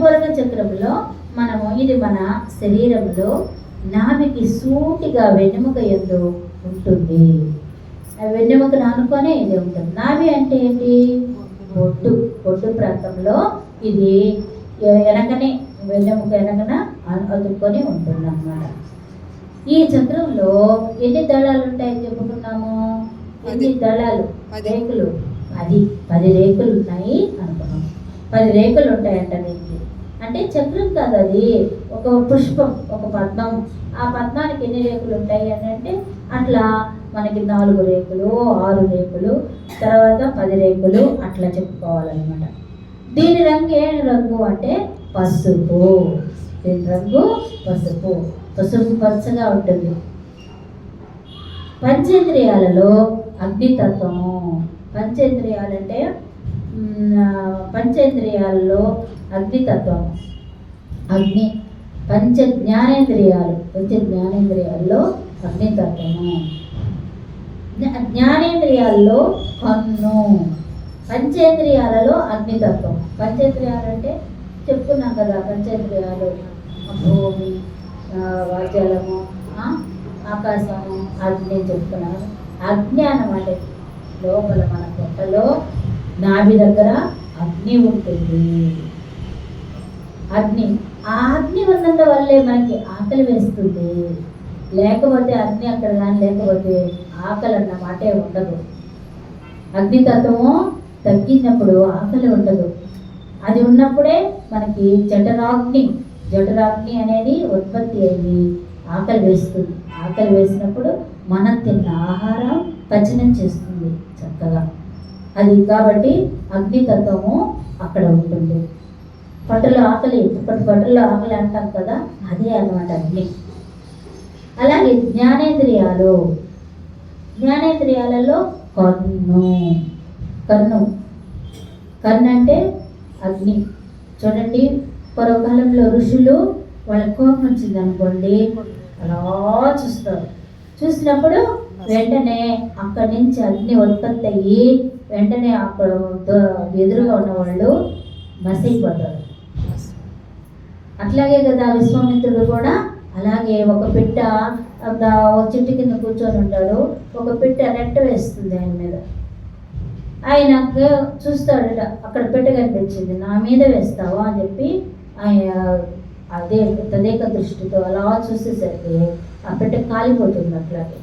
మణిపూరక చక్రంలో మనము ఇది మన శరీరంలో నాభికి సూటిగా వెన్నెముక ఎందు ఉంటుంది. ఆ వెన్నెముకను అనుకొనే ఇది ఉంటుంది. నాభి అంటే ఏంటి? బొడ్డు బొడ్డు ప్రాంతంలో ఇది వెనకనే వెన్నెముక వెనకన అ- అతుక్కొని ఉంటుంది అన్నమాట ఈ చక్రంలో ఎన్ని దళాలు ఉంటాయని చెప్పుకున్నాము ఎన్ని. దళాలు. రేకులు. పది. పది రేకులు ఉన్నాయి అనుకున్నాం పది రేకులు ఉంటాయంట అంటే చక్రం కాదు అది. ఒక పుష్పం ఒక పద్మం ఆ పద్మానికి ఎన్ని రేకులు ఉంటాయి అని అంటే అట్లా మనకి నాలుగు రేకులు ఆరు రేకులు తర్వాత పది రేకులు అట్లా చెప్పుకోవాలన్నమాట. దీని రంగు ఏ రంగు అంటే పసుపు. దీని రంగు పసుపు. పసుపు పచ్చగా ఉంటుంది. పంచేంద్రియాలలో అగ్నితత్వము. పంచేంద్రియాలంటే అంటే పంచేంద్రియాల్లో అగ్నితత్వం. అగ్ని పంచ జ్ఞానేంద్రియాలు పంచ జ్ఞానేంద్రియాల్లో అగ్నితత్వము. జ్ఞానేంద్రియాల్లో కన్ను పంచేంద్రియాలలో అగ్నితత్వం. పంచేంద్రియాలు అంటే చెప్పుకున్నాం కదా పంచేంద్రియాలు భూమి జలము ఆకాశము అగ్ని చెప్పుకున్నాము అజ్ఞానం అంటే లోపల మన పొట్టలో నాభి దగ్గర అగ్ని ఉంటుంది. అగ్ని ఆ అగ్ని ఉన్నంత వల్లే మనకి ఆకలి వేస్తుంది. లేకపోతే అగ్ని అక్కడ కానీ లేకపోతే ఆకలి అన్న మాటే ఉండదు. అగ్నితత్వము తగ్గినప్పుడు ఆకలి ఉండదు. అది ఉన్నప్పుడే మనకి జఠరాగ్ని జఠరాగ్ని అనేది ఉత్పత్తి అయ్యి ఆకలి వేస్తుంది. ఆకలి వేసినప్పుడు మనం తిన్న ఆహారం పచనం చేస్తుంది చక్కగా. అది కాబట్టి అగ్నితత్వము అక్కడ ఉంటుంది. పొట్టలో ఆకలి ఇప్పటి పొట్టలో ఆకలి అంటాం కదా అదే అన్నమాట అగ్ని. అలాగే జ్ఞానేంద్రియాలు. జ్ఞానేంద్రియాలలో కన్ను. కన్ను. కన్ను అంటే అగ్ని. చూడండి పూర్వకాలంలో ఋషులు వాళ్ళ కోపం వచ్చింది అనుకోండి అలా చూస్తారు. చూసినప్పుడు వెంటనే అక్కడి నుంచి అగ్ని ఉత్పత్తి అయ్యి వెంటనే అక్కడ ఎదురుగా ఉన్న వాళ్ళు మసైపోతారు అట్లాగే కదా విశ్వామిత్రుడు కూడా అలాగే ఒక పిట్ట అంత ఒక చెట్టు కింద కూర్చొని ఉంటాడు. ఒక పిట్ట రెట్ట వేస్తుంది ఆయన మీద. ఆయన చూస్తాడు అక్కడ పిట్ట కనిపించింది నా మీద వేస్తావా? అని చెప్పి ఆయన అదే తదేక దృష్టితో అలా చూసేసరికి ఆ పిట్ట కాలిపోతుంది అట్లాగే.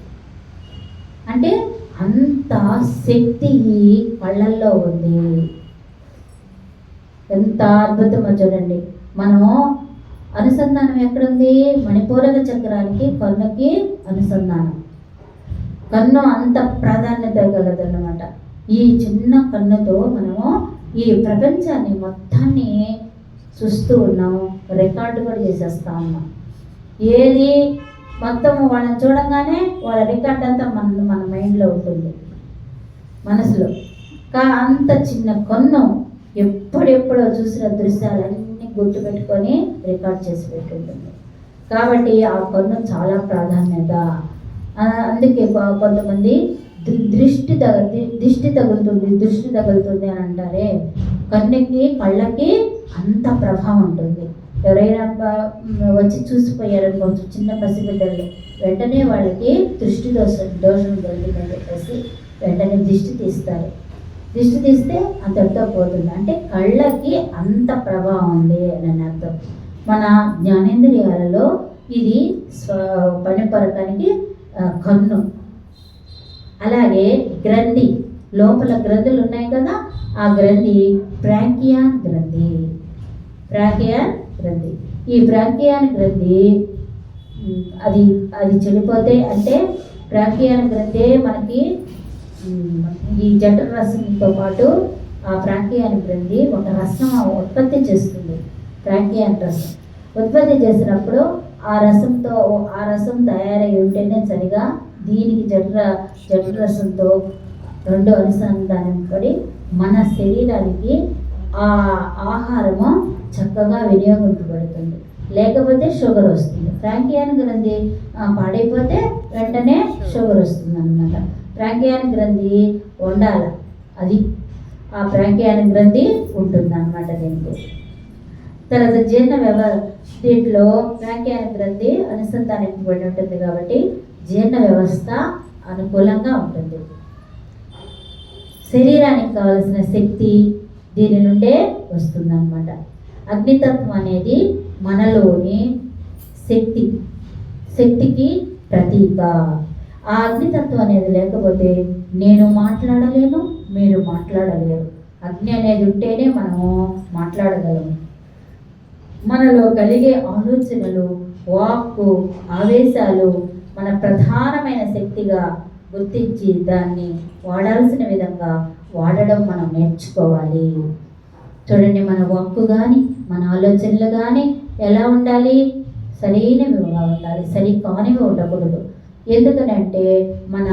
అంటే అంత శక్తి ఈ కళ్ళల్లో ఉంది. ఎంత అద్భుతమో చూడండి. మనము అనుసంధానం ఎక్కడుంది? మణిపూరక చక్రానికి కన్నుకి అనుసంధానం. కన్ను అంత ప్రాధాన్యత గలదన్నమాట. ఈ చిన్న కన్నుతో మనము ఈ ప్రపంచాన్ని మొత్తాన్ని చూస్తూ ఉన్నాము. రికార్డు కూడా చేసేస్తా ఉన్నాం. ఏది? మొత్తం వాళ్ళని చూడంగానే వాళ్ళ రికార్డ్ అంతా మన మన మైండ్లో ఉంటుంది. మనసులో. కా అంత చిన్న కన్ను ఎప్పుడెప్పుడో చూసిన దృశ్యాలన్నీ గుర్తుపెట్టుకొని రికార్డ్ చేసి పెట్టుంటుంది. కాబట్టి ఆ కన్ను చాలా ప్రాధాన్యత. అందుకే కొంతమంది దృ- దృష్టి తగ దృష్టి తగులుతుంది దృష్టి తగులుతుంది అని అంటారే. కన్నుకి కళ్ళకి అంత ప్రభావం ఉంటుంది. ఎవరైనా వచ్చి చూసిపోయారనుకోవచ్చు చిన్న పసిబిడ్డలు వెంటనే వాళ్ళకి దృష్టి దోషం దోషం జరిగిందని చెప్పేసి వెంటనే దిష్టి తీస్తారు. దిష్టి తీస్తే అంతటితో పోతుంది. అంటే కళ్ళకి అంత ప్రభావం ఉంది అని అర్థం. మన జ్ఞానేంద్రియాలలో ఇది స్వ పనిపరకానికి పరకానికి కన్ను. అలాగే గ్రంథి. లోపల గ్రంథులు ఉన్నాయి కదా ఆ గ్రంథి ప్రాంకియాన్ గ్రంథి. ప్రాంకియాన్ గ్రంథి. ఈ ప్రాంకియాన్ గ్రంథి అది అది చెడిపోతే అంటే ప్రాంకియాన్ గ్రంథే మనకి ఈ జఠర రసంతో పాటు ఆ ప్రాంకియాన్ గ్రంథి ఒక రసం ఉత్పత్తి చేస్తుంది ప్రాంకియాన్ రసం. ఉత్పత్తి చేసినప్పుడు ఆ రసంతో ఆ రసం తయారై ఉంటేనే సరిగా దీనికి జఠర జఠర రసంతో రెండు అనుసంధానం పడి మన శరీరానికి ఆ ఆహారము చక్కగా వినియోగించబడుతుంది లేకపోతే షుగర్ వస్తుంది. ఫ్రాంకియాన్ గ్రంథి పాడైపోతే వెంటనే షుగర్ వస్తుంది అనమాట ప్రాంకియాన్ గ్రంథి వండాల అది. ఆ ప్రాంకియాన్ గ్రంథి ఉంటుంది అనమాట దీనికి. తర్వాత జీర్ణ వ్యవ దీంట్లో ప్రాంకియాన గ్రంథి అనుసంధానింపబడి ఉంటుంది కాబట్టి జీర్ణ వ్యవస్థ అనుకూలంగా ఉంటుంది. శరీరానికి కావలసిన శక్తి దీని నుండే వస్తుందన్నమాట. అగ్నితత్వం అనేది మనలోని శక్తి శక్తికి ప్రతీక. ఆ అగ్నితత్వం అనేది లేకపోతే నేను మాట్లాడలేను మీరు మాట్లాడలేరు. అగ్ని అనేది ఉంటేనే మనము మాట్లాడగలము. మనలో కలిగే ఆలోచనలు వాక్కు ఆవేశాలు మన ప్రధానమైన శక్తిగా గుర్తించి దాన్ని వాడాల్సిన విధంగా వాడడం మనం నేర్చుకోవాలి. చూడండి మన వాక్కు కానీ మన ఆలోచనలు కానీ ఎలా ఉండాలి? సరైనవిగా ఉండాలి? సరి కానివి ఉండకూడదు. ఎందుకనంటే మన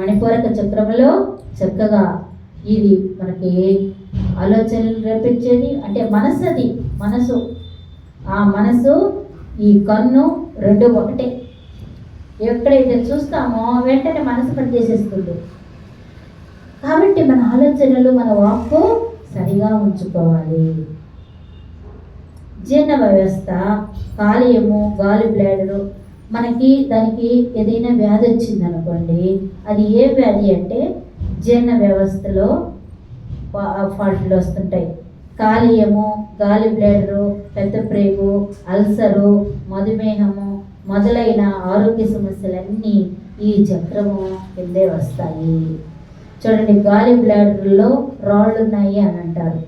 మణిపూరక చక్రంలో చక్కగా ఇది మనకి ఆలోచనలు రేపించేది అంటే మనసు అది మనసు. ఆ మనసు ఈ కన్ను రెండు ఒకటే. ఎక్కడైతే చూస్తామో వెంటనే మనసు పనిచేసేస్తుంది. కాబట్టి మన ఆలోచనలు మన వాక్కు సరిగా ఉంచుకోవాలి. జీర్ణ వ్యవస్థ కాలేయము గాలి బ్లాడరు మనకి దానికి ఏదైనా వ్యాధి వచ్చిందనుకోండి అది ఏ వ్యాధి అంటే జీర్ణ వ్యవస్థలో ఫాల్ట్లు వస్తుంటాయి. కాలేయము గాలి బ్లాడరు పెద్ద ప్రేగు అల్సరు మధుమేహము మొదలైన ఆరోగ్య సమస్యలన్నీ ఈ చక్రము కిందే వస్తాయి. చూడండి గాలి బ్లాడర్లో రాళ్ళు ఉన్నాయి అని అంటారు.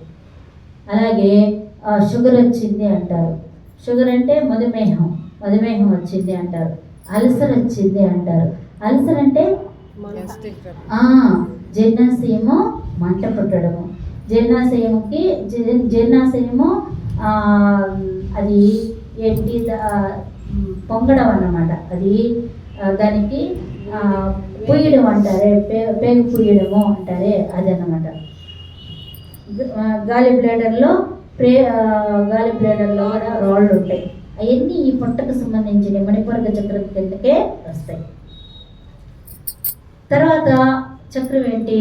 అలాగే షుగర్ వచ్చింది అంటారు. షుగర్ అంటే మధుమేహం మధుమేహం వచ్చింది అంటారు. అల్సర్ వచ్చింది అంటారు. అల్సర్ అంటే జీర్ణాశయము మంట పుట్టడము. జీర్ణాశయముకి జీర్ణాశయము అది ఏంటి పొంగడం అన్నమాట. అది దానికి పుయ్యడం అంటారే పే పేగు పుయ్యడము అంటారే అదనమాట ఆ, గాలి బ్లేడర్లో ప్రే గాలి బ్లేడర్లో కూడా రాళ్ళు ఉంటాయి. అవన్నీ ఈ పొట్టకు సంబంధించిన మణిపూరక చక్రం కిందకే వస్తాయి. తర్వాత చక్రం ఏంటి?